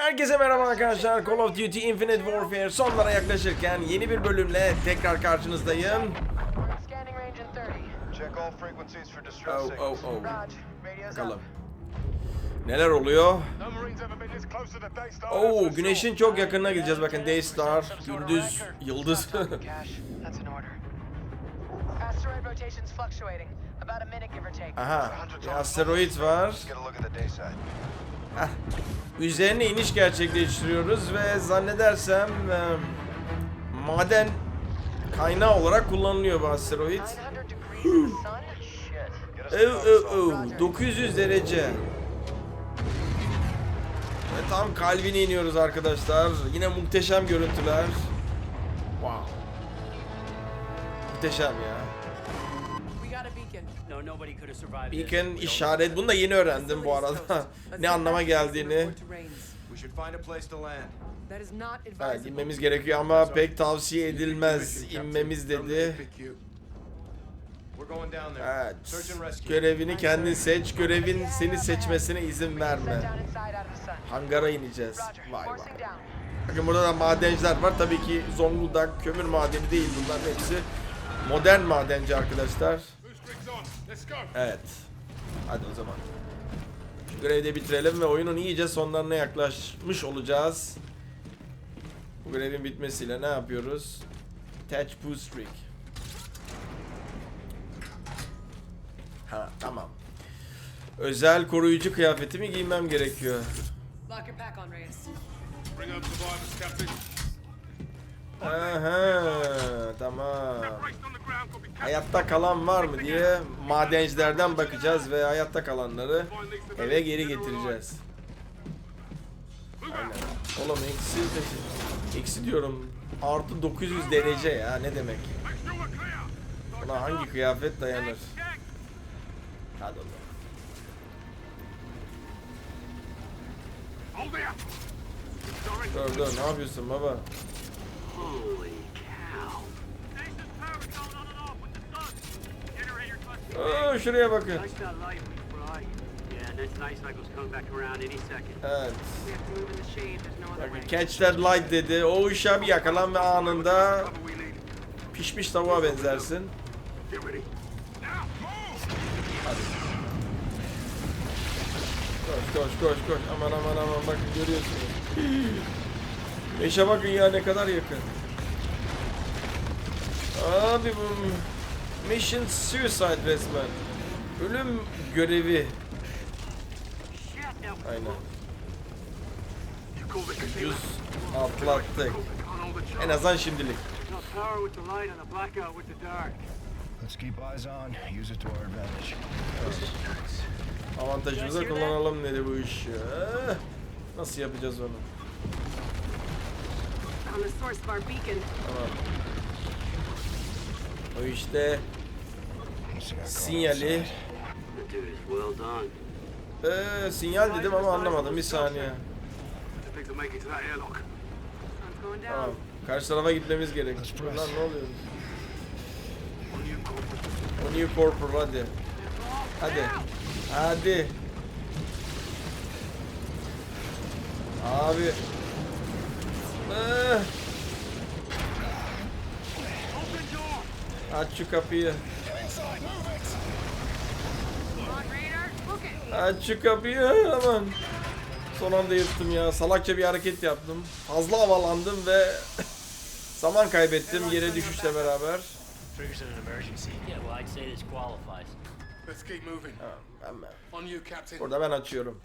Herkese merhaba arkadaşlar. Call of Duty Infinite Warfare sonlara yaklaşırken yeni bir bölümle tekrar karşınızdayım. Scanning range in 30. Check all frequencies for distress Oh oh oh. Bakalım. Neler oluyor? Oo güneşin çok yakınına gideceğiz bakın Daystar, gündüz, yıldız. Aha bir asteroid var. Üzerine iniş gerçekleştiriyoruz ve zannedersem e, maden kaynağı olarak kullanılıyor bu asteroid. 900 degrees in the sun? Shit. Get us the oh, console. oh. 900 derece. Ve tam kalbine iniyoruz arkadaşlar. Yine muhteşem görüntüler. Wow. Muhteşem ya. Beacon. No, nobody could have survived this. Beacon işaret. Bunu da yeni öğrendim bu arada. ne anlama geldiğini. Evet, inmemiz gerekiyor ama pek tavsiye edilmez. İnmemiz dedi. Evet. Görevini kendin seç. Görevin seni seçmesine izin verme. Hangara ineceğiz. Vay vay. Bakın burada da madenciler var. Tabii ki Zonguldak kömür madeni değil bunların hepsi. Modern madenci arkadaşlar. Evet. Hadi o zaman. Şu görevi de bitirelim ve oyunun iyice sonlarına yaklaşmış olacağız. Bu görevin bitmesiyle ne yapıyoruz? Attach Boostring. Ha tamam. Özel koruyucu kıyafetimi giymem gerekiyor. Lock your pack on, Reyes. Bring up survivors, Captain. Aha tamam. Hayatta kalan var mı diye madencilerden bakacağız ve hayatta kalanları eve geri getireceğiz. Aynen. Oğlum eksi, eksi diyorum. Artı 900 derece ya ne demek? Buna hangi kıyafet dayanır? Hadi oğlum. Dur dur ne yapıyorsun baba? Holy cow. Station's power going on and off with the sun. Generator cluster. Oo, şuraya bakın. Nice that light, right? Yeah, that's nice cycle's coming back around any second. Evet. We have to move in the no other Bakın way. catch that light dedi. O ışığa bir yakalan ve anında pişmiş tavuğa benzersin. Hadi. Koş koş koş koş. Aman aman aman bakın görüyorsunuz. Eşe bakın ya ne kadar yakın. Abi bu Mission Suicide resmen. Ölüm görevi. Aynen. Yüz atlattık. En azından şimdilik. Let's keep eyes on. Use it to our advantage. Avantajımıza kullanalım dedi bu işi. Eh, Nasıl yapacağız onu? On the source of our beacon. Tamam. O işte sinyali. Ee, sinyal dedim ama anlamadım bir saniye. Tamam. Karşı tarafa gitmemiz gerek. Lan ne oluyor? O New Corporal hadi. Hadi. Hadi. Abi. Ee, aç şu kapıyı. Aç şu kapıyı aman. Son anda yırttım ya. Salakça bir hareket yaptım. Fazla havalandım ve zaman kaybettim yere düşüşle beraber. Ha, ben ben. Burada ben açıyorum.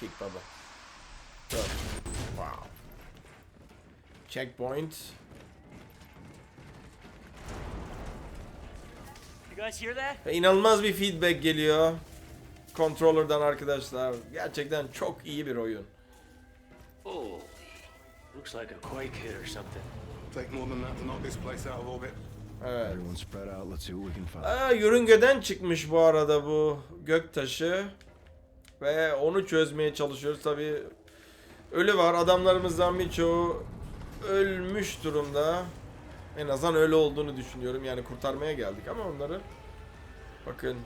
Kick baba. Wow. Checkpoint. Ve inanılmaz bir feedback geliyor. Controller'dan arkadaşlar. Gerçekten çok iyi bir oyun. Holy. Looks like a quake hit or something. Take more than that to knock this place out of orbit. Evet. Everyone spread out. Let's see what we can find. Aa, yörüngeden çıkmış bu arada bu göktaşı. Ve onu çözmeye çalışıyoruz. Tabi ölü var. Adamlarımızdan birçoğu ölmüş durumda. En azından öyle olduğunu düşünüyorum. Yani kurtarmaya geldik ama onları. Bakın.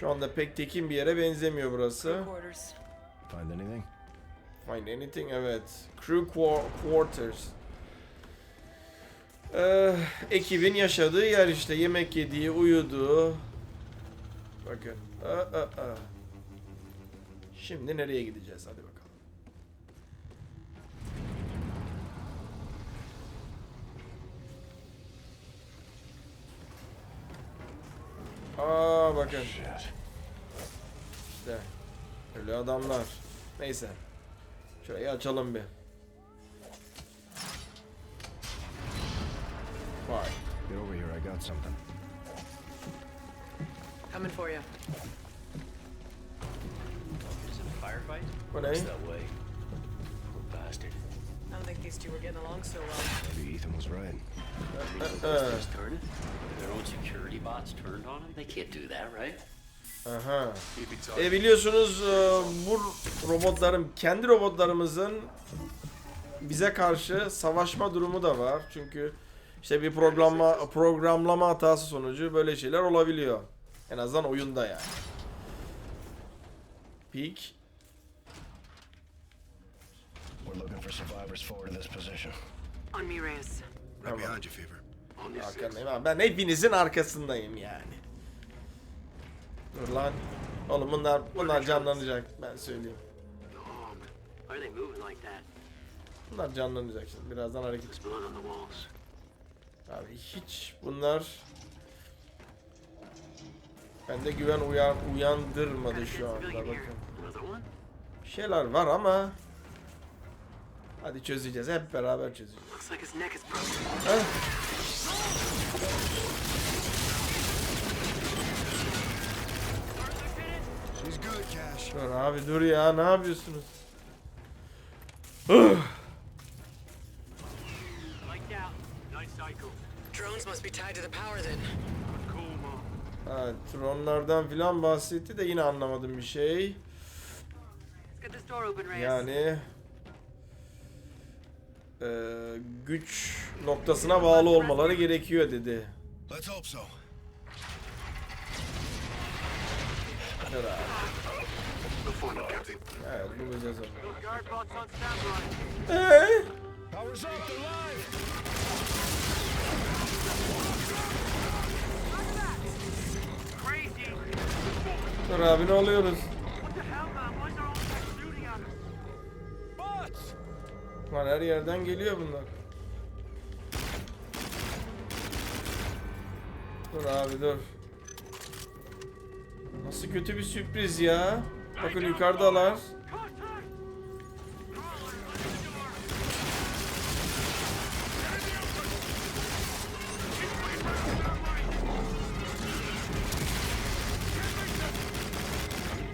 Şu anda pek tekin bir yere benzemiyor burası. Find anything? Find anything evet. Crew qua- quarters. Ee, ekibin yaşadığı yer işte yemek yediği, uyuduğu. Bakın. Aa, aa, aa. Şimdi nereye gideceğiz? Hadi Aa bakın. İşte. Öyle adamlar. Neyse. Şurayı açalım bir. Vay. Get over here, I got something. Coming for you. Is it a firefight? Bu ne? That way. Poor bastard. I don't think these two were getting along so well. Maybe Ethan was right. I mean, Uh, uh, things turning. Their own security bots turned on them. They can't do that, right? Aha. E biliyorsunuz e, bu robotların kendi robotlarımızın bize karşı savaşma durumu da var. Çünkü işte bir programlama programlama hatası sonucu böyle şeyler olabiliyor. En azından oyunda yani. Peak. We're looking for survivors forward of this position. On me, Reyes. Tamam. you, Fever. Arkandayım abi. Ben hepinizin arkasındayım yani. Dur lan. Oğlum bunlar bunlar canlanacak ben söyleyeyim. Bunlar canlanacak şimdi. Birazdan hareket. Abi hiç bunlar bende güven uyan uyandırmadı şu anda bakın. Bir şeyler var ama hadi çözeceğiz. Hep beraber çözeceğiz. Looks like his neck is broken. Heh. She's good, Cash. Dur abi dur ya ne yapıyorsunuz? Like that. Nice cycle. Drones must be tied to the power then. Cool, mom. Ha, tronlardan filan bahsetti de yine anlamadım bir şey. Yani eee, güç noktasına bağlı olmaları gerekiyor dedi. Herhalde. Evet bulacağız onu. Eee? Dur abi ne oluyoruz? Lan her yerden geliyor bunlar. Dur abi dur. Nasıl kötü bir sürpriz ya. Bakın yukarıdalar.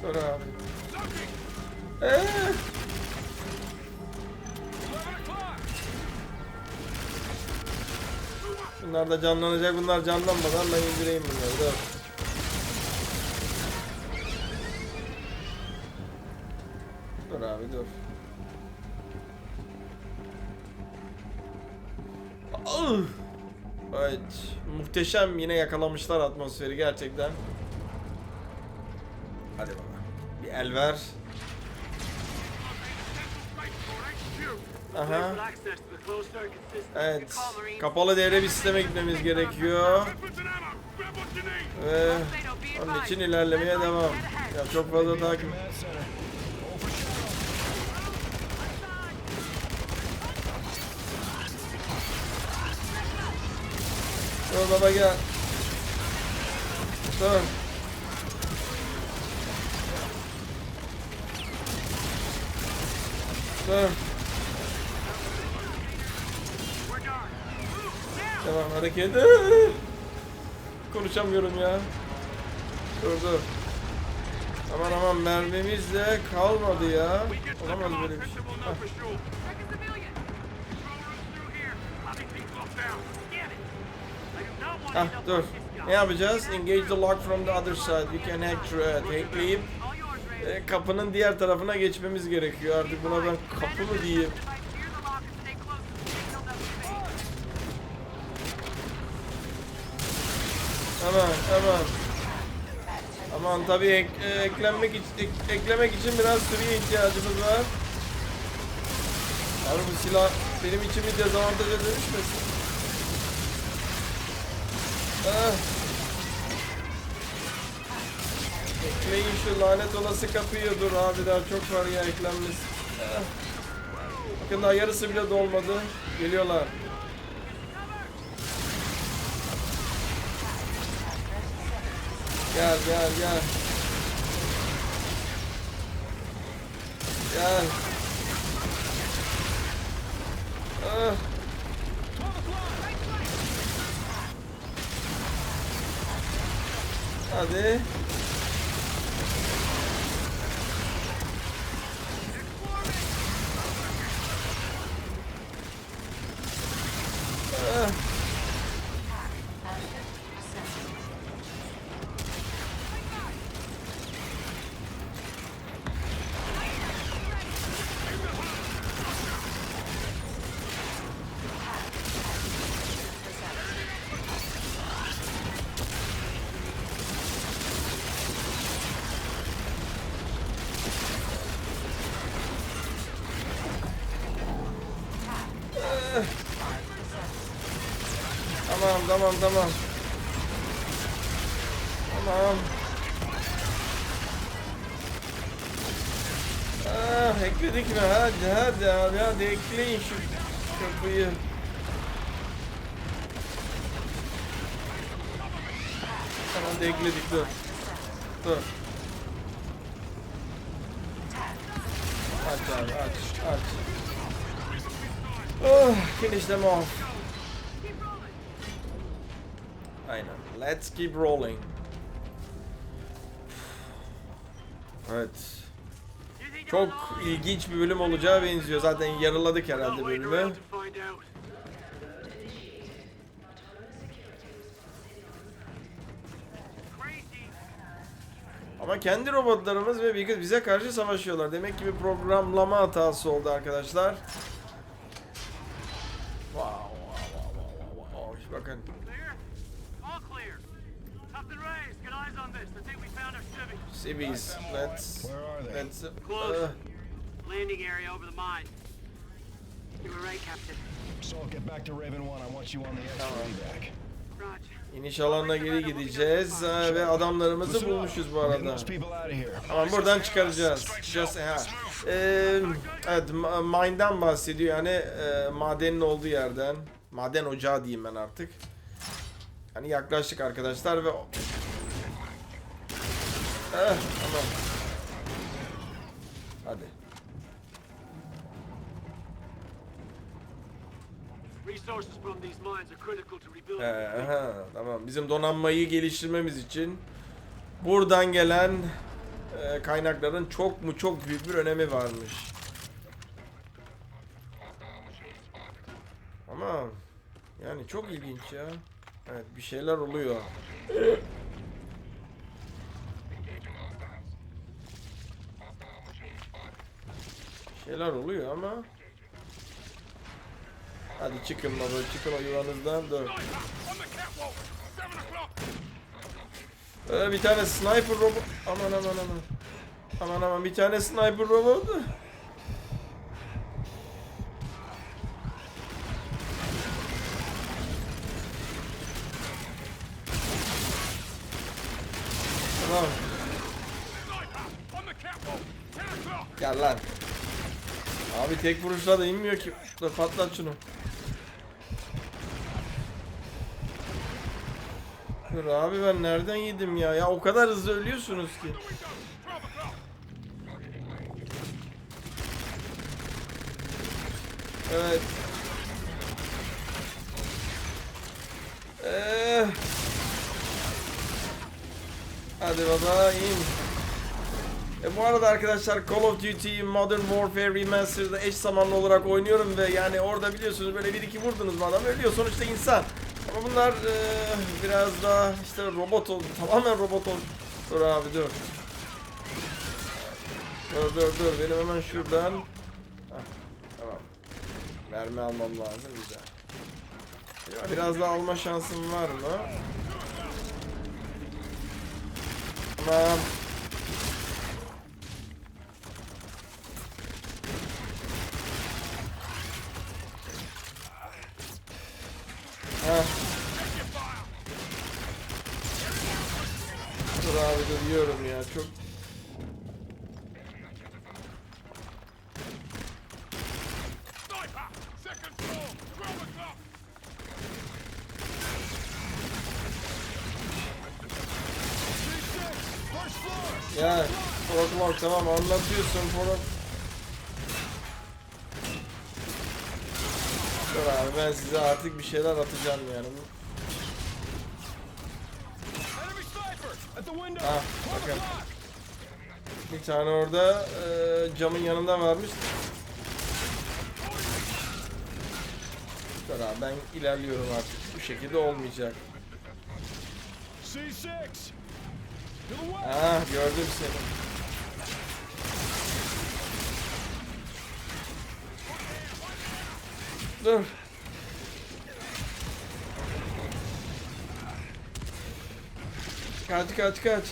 Dur abi. Bunlar da canlanacak. Bunlar canlanmadan ben indireyim bunları. Dur. Dur abi dur. Evet. Muhteşem yine yakalamışlar atmosferi gerçekten. Hadi baba. Bir el ver. Aha. Evet. Kapalı devre bir sisteme gitmemiz gerekiyor. Ve onun için ilerlemeye devam. Ya çok fazla takip. Dur baba gel. Dur. Dur. Tamam hareket. Konuşamıyorum ya. Dur dur. Aman aman mermimiz de kalmadı ya. Olamaz böyle bir şey. Ah up dur. Ne yapacağız? Engage the lock from the other side. We can hack through it. Hackleyip e, kapının diğer tarafına geçmemiz gerekiyor. Artık buna ben kapı mı diyeyim? If I clear the lock and stay close to the signal, they'll be Hemen hemen. Aman tabii ek- e, eklenmek için ek- eklemek için biraz süreye ihtiyacımız var. Abi bu silah benim için bir dezavantaja dönüşmesin. Ah. Ekleyin şu lanet olası kapıyı dur abi daha çok var ya eklenmesi. Ah. Bakın daha yarısı bile dolmadı. Geliyorlar. Gel gel gel. Gel. Ah. Hadi. Tamam tamam tamam. Ah ekledik mi? Hadi hadi abi hadi ekleyin şu kapıyı. Tamam da ekledik dur. Dur. Aç abi aç aç. Oh, finish them off. Aynen. Let's keep rolling. Evet. Çok ilginç bir bölüm olacağı benziyor. Zaten yarıladık herhalde bölümü. Ama kendi robotlarımız ve bize karşı savaşıyorlar. Demek ki bir programlama hatası oldu arkadaşlar. Wow, wow, wow, wow, wow, wow. Bakın. Clear? All clear. Captain Reyes, get eyes on this. I think we found Civis. Let's... Where are they? Let's... Close. uh, Landing area over the mine. You were right, Captain. Saul, get back to Raven 1. I want you on the X-ray back. Roger. iniş alanına geri gideceğiz ha, ve adamlarımızı bulmuşuz bu arada. Tamam buradan çıkaracağız. Just, ha. Ee, evet mine'dan bahsediyor yani e, madenin olduğu yerden. Maden ocağı diyeyim ben artık. Hani yaklaştık arkadaşlar ve Eh, tamam. Hadi. Resources from these mines are critical to rebuilding. Ee, aha, tamam. Bizim donanmayı geliştirmemiz için buradan gelen e, kaynakların çok mu çok büyük bir önemi varmış. Ama yani çok ilginç ya. Evet bir şeyler oluyor. Şeyler oluyor ama Hadi çıkın baba çıkın o yuvanızdan dur. Ee, bir tane sniper robot aman aman aman. Aman aman bir tane sniper robot. Tek vuruşla da inmiyor ki. Dur patlat şunu. Dur abi ben nereden yedim ya? Ya o kadar hızlı ölüyorsunuz ki. Evet. Ee. Hadi baba in. E bu arada arkadaşlar Call of Duty Modern Warfare Remastered'da eş zamanlı olarak oynuyorum ve yani orada biliyorsunuz böyle bir iki vurdunuz mu adam ölüyor sonuçta insan. Ama bunlar e, biraz daha işte robot oldu tamamen robot oldu. Dur abi dur. Dur dur dur benim hemen şuradan. Hah, tamam. Mermi almam lazım güzel. Biraz daha alma şansım var mı? Tamam. Ha. Dur abi dur yiyorum ya çok. Ya korkmak tamam anlatıyorsun falan. Dur abi ben size artık bir şeyler atacağım yani. Ah bakın. Bir tane orada e, camın yanında varmış. Dur abi ben ilerliyorum artık. Bu şekilde olmayacak. C6. To the west. Ah gördüm seni. Dur. Kaç kaç kaç.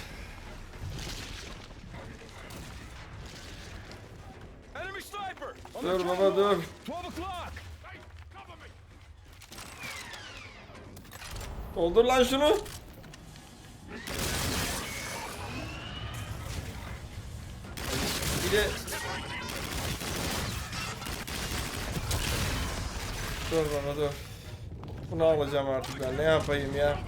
Enemy sniper. On Dur baba dur. 12 o'clock. Doldur lan şunu. Bir de... Dur baba dur. Bunu alacağım artık ben. Ne yapayım ya?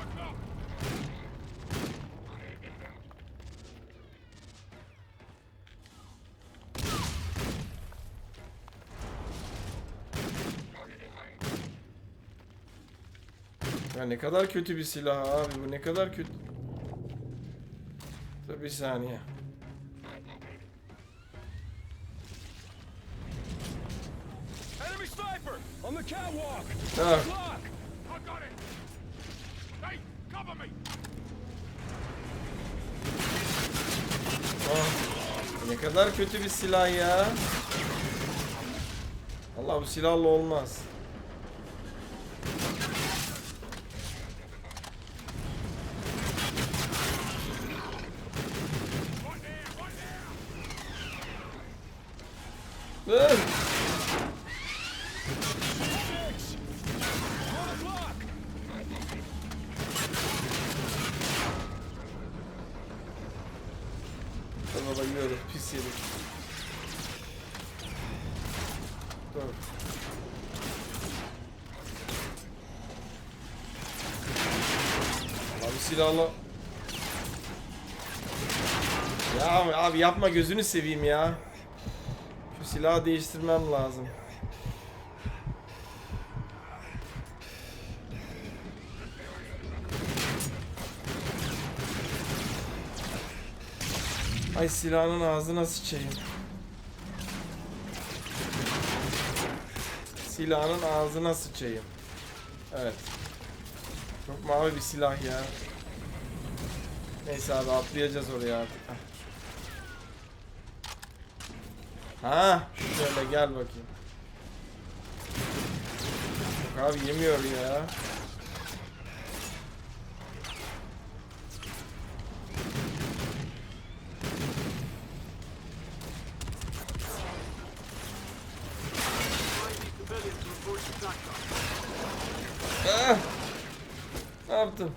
Ya ne kadar kötü bir silah abi bu ne kadar kötü. Dur bir saniye. Enemy sniper on the catwalk. Ha, ah, ne kadar kötü bir silah ya. Allah bu silahla olmaz. Silahla. Ya abi yapma gözünü seveyim ya. Şu silahı değiştirmem lazım. Ay silahın ağzına sıçayım. Silahın ağzına sıçayım. Evet. Çok mavi bir silah ya. Neyse abi atlayacağız oraya artık. Ha, şöyle gel bakayım. Yok abi yemiyor ya. Ah! Ne yaptın?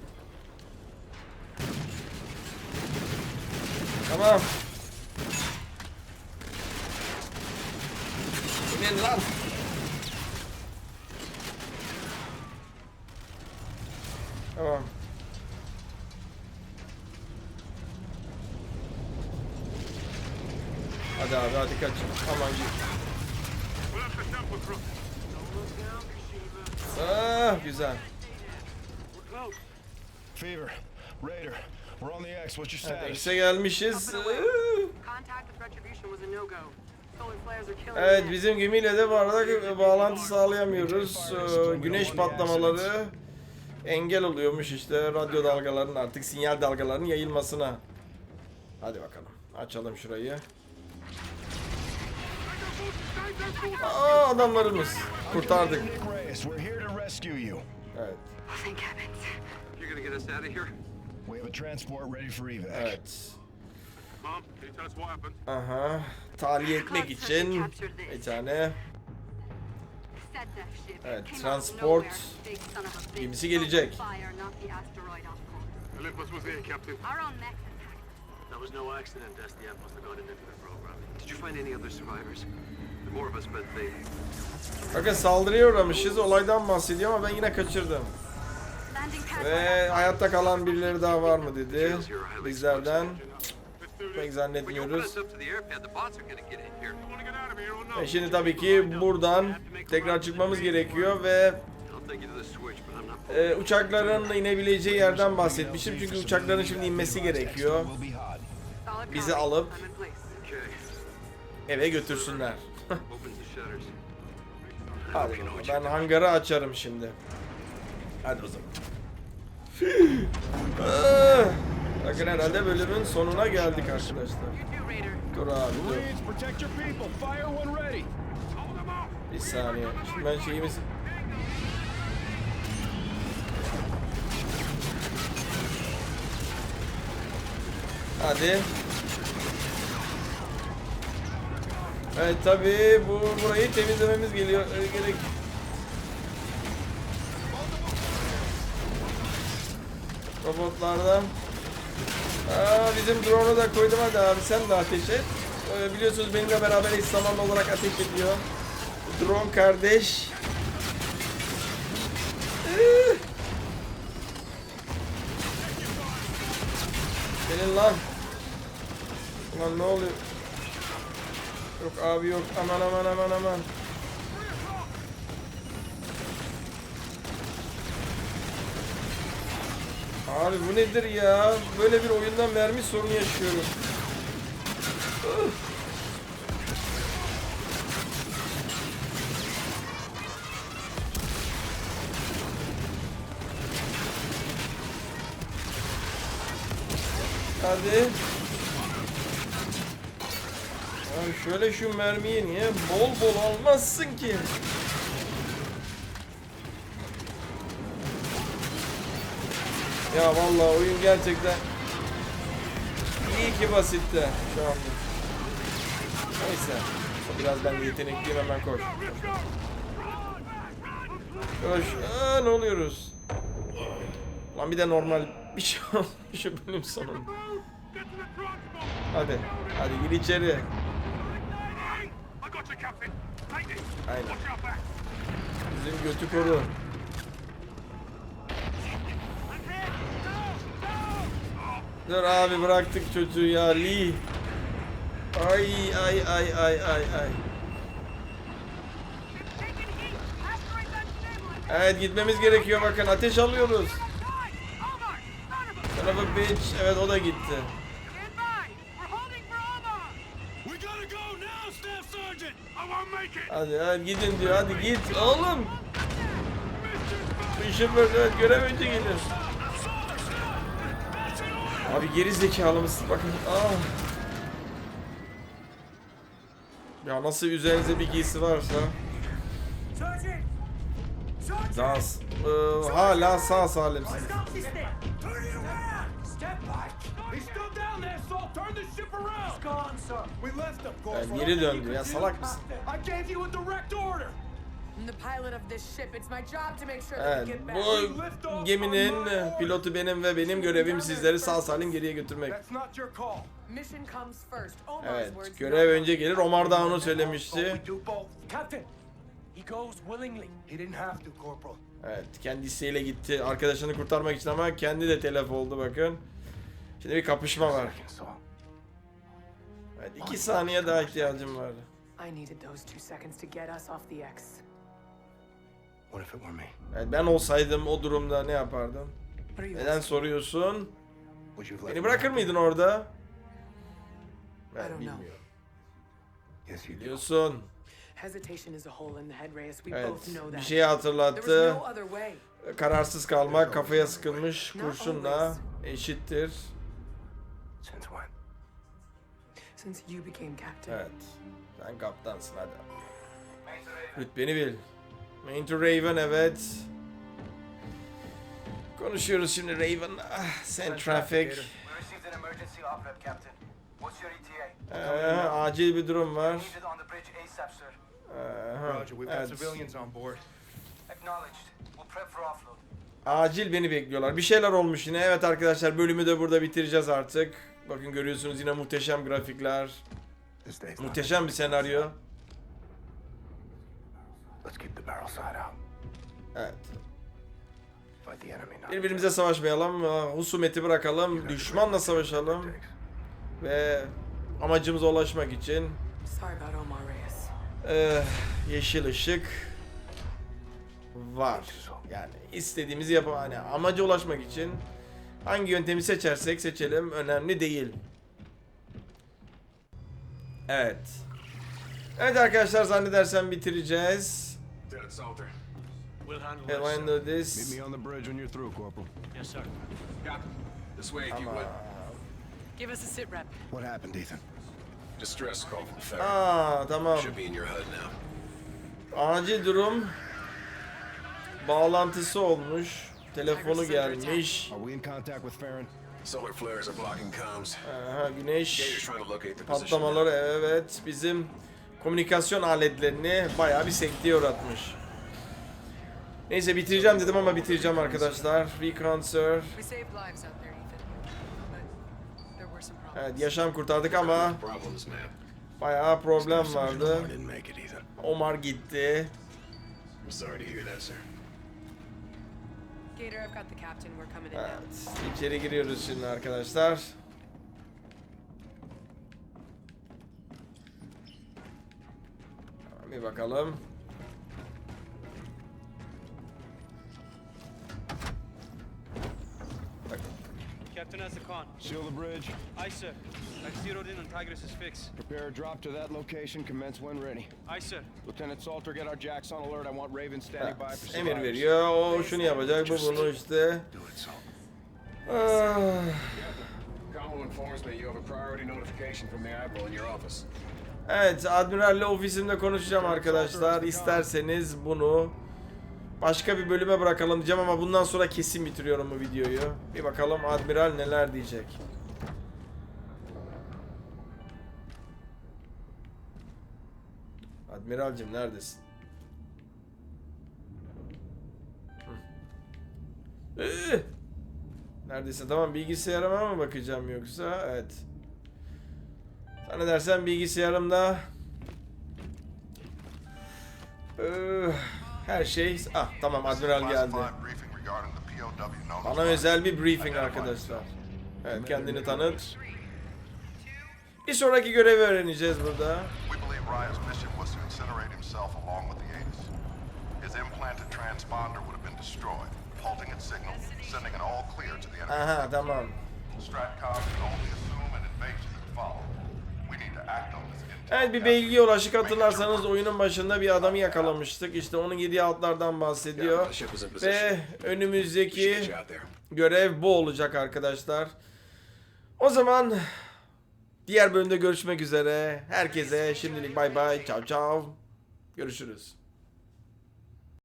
Tamam. Yemin lan. Tamam. Hadi abi hadi kaç. Aman git. We'll have to temple crook. Don't look down, Kashiva. Ah güzel. We're close. Fever. Raider. We're on the X. What's your Evet, status? X'e gelmişiz. Contact with Retribution was a no-go. Solar flares are killing Evet bizim gemiyle de bu arada bağlantı sağlayamıyoruz. Ee, Güneş patlamaları engel oluyormuş işte radyo dalgalarının artık sinyal dalgalarının yayılmasına. Hadi bakalım. Açalım şurayı. Aa adamlarımız. Kurtardık. Evet. We have a transport ready for evac. Evet. Aha. Tahliye etmek için bir tane. Evet, transport gemisi gelecek. That was no accident. SDF must have gone into the program. Did you find any other survivors? The more of us, but they Bakın saldırıya uğramışız. Olaydan bahsediyor ama ben yine kaçırdım. Ve hayatta kalan birileri daha var mı dedi. Bizlerden pek zannetmiyoruz. E şimdi tabii ki buradan tekrar çıkmamız gerekiyor ve e, uçakların inebileceği yerden bahsetmiştim. Çünkü uçakların şimdi inmesi gerekiyor. Bizi alıp eve götürsünler. Hadi. Ben hangarı açarım şimdi. Hadi o zaman. Ah! Bakın herhalde bölümün sonuna geldik arkadaşlar. Dur abi dur. Bir saniye. Şimdi ben şeyimiz... Hadi. Evet tabi bu burayı temizlememiz geliyor e, gerek. Robotlardan. Aa, bizim drone'u da koydum hadi abi sen de ateş et. Ee, biliyorsunuz benimle beraber eş zamanlı olarak ateş ediyor. Drone kardeş. Ee. Gelin lan. Ulan ne oluyor? Yok abi yok. Aman aman aman aman. Abi bu nedir ya? Böyle bir oyundan mermi sorunu yaşıyorum. Hadi. Abi şöyle şu mermiyi niye bol bol almazsın ki? Ya vallahi oyun gerçekten iyi ki basitti şu anda. Neyse. Biraz ben de yetenekliyim hemen koş. Koş. Aa, ne oluyoruz? Lan bir de normal bir şey olmuş bölüm sonunda. Hadi. Hadi gir içeri. Aynen. Bizim götü koru. Dur abi bıraktık çocuğu ya Lee. Ay ay ay ay ay ay. Evet gitmemiz gerekiyor bakın ateş alıyoruz. Son of bitch. Evet o da gitti. Hadi hadi gidin diyor hadi git oğlum. Work evet görev önce gelir. Abi geri zekalı mısın bakın. Aa. Ya nasıl üzerinize bir giysi varsa. Daha s- Ee, hala sağ salimsiniz. Yani geri döndü ya salak mısın? Evet we get back. bu geminin pilotu benim ve benim görevim sizleri sağ salim geriye götürmek. That's not your call. Mission comes first. Omar's Evet words. görev önce gelir Omar da onu söylemişti. We do both. Captain, he goes willingly. He didn't have to, Corporal. Evet kendi isteğiyle gitti arkadaşını kurtarmak için ama kendi de telef oldu bakın. Şimdi bir kapışma var. Evet iki saniye daha ihtiyacım vardı. I needed those two seconds to get us off the X. What if it were me? Evet, ben olsaydım o durumda ne yapardım? Neden soruyorsun? Beni bırakır mıydın orada? I Ben don't know. bilmiyorum. Yes, you do. Biliyorsun. Hesitation is a hole in the head, Reyes. We Evet both know bir that. şeyi There was hatırlattı. no other way. Kararsız kalmak kafaya sıkılmış kurşunla eşittir. Since when? Since you became captain. Evet. Sen kaptansın hadi. Rütbeni bil. Main to Raven evet. Konuşuyoruz şimdi Raven. Ah, sen traffic. Ee, acil bir durum var. Ee, Roger, we've got evet. civilians on board. Acknowledged. We'll prep for offload. Acil beni bekliyorlar. Bir şeyler olmuş yine. Evet arkadaşlar bölümü de burada bitireceğiz artık. Bakın görüyorsunuz yine muhteşem grafikler. Muhteşem bir senaryo. Let's keep the barrel side out. Evet. Fight the enemy, not Birbirimize savaşmayalım. Husumeti bırakalım. Düşmanla savaşalım. Ve amacımıza ulaşmak için Sorry about Omar Reyes. eh, yeşil ışık var. Yani istediğimizi yap hani amaca ulaşmak için hangi yöntemi seçersek seçelim önemli değil. Evet. Evet arkadaşlar zannedersem bitireceğiz. Lieutenant Salter. We'll handle this. sir. know Meet this? me on the bridge when you're through, Corporal. Yes, sir. Captain, this way if you would. Give us a sit rep. What happened, Ethan? Distress call from Farron. Aa tamam. Should be in your HUD now. Acil durum. Bağlantısı olmuş. Telefonu gelmiş. Are we in contact with Farron? Solar flares are blocking comms. Aha, güneş patlamaları evet bizim komünikasyon aletlerini bayağı bir sekteye uğratmış. Neyse bitireceğim dedim ama bitireceğim arkadaşlar. Recon sir. We saved lives out there, Ethan. But there were some problems. Evet yaşam kurtardık ama bayağı problem vardı. Omar gitti. I'm sorry to hear that, sir. Gator, I've got the captain. We're coming in now. Evet içeri giriyoruz şimdi arkadaşlar. Bir bakalım. Captain Asakan. Seal the bridge. Aye, sir. I've zeroed in on Tigris's fix. Prepare a drop to that location. Commence when ready. Aye, sir. Lieutenant Salter, get our jacks on alert. I want Raven standing by for Emir survivors. veriyor. O şunu yapacak, bu bunu işte. Do it, Salt. Ah, Combo informs me you have a priority notification from the Admiral in your office. Evet, Admiral'le ofisimde konuşacağım arkadaşlar. İsterseniz bunu başka bir bölüme bırakalım diyeceğim ama bundan sonra kesin bitiriyorum bu videoyu. Bir bakalım Admiral neler diyecek. Admiralcim neredesin? Neredeyse tamam bilgisayarıma mı bakacağım yoksa? Evet. Zannedersem bilgisayarımda Ee, her şey ah tamam admiral geldi. Bana özel bir briefing arkadaşlar. Evet kendini tanıt. Bir sonraki görevi öğreneceğiz burada. Aha tamam. Stratcom can only assume an invasion would follow. Evet bir bilgiye ulaştık hatırlarsanız oyunun başında bir adamı yakalamıştık. İşte onun yediği altlardan bahsediyor. Ve önümüzdeki görev bu olacak arkadaşlar. O zaman diğer bölümde görüşmek üzere. Herkese şimdilik bay bay. Ciao ciao. Görüşürüz.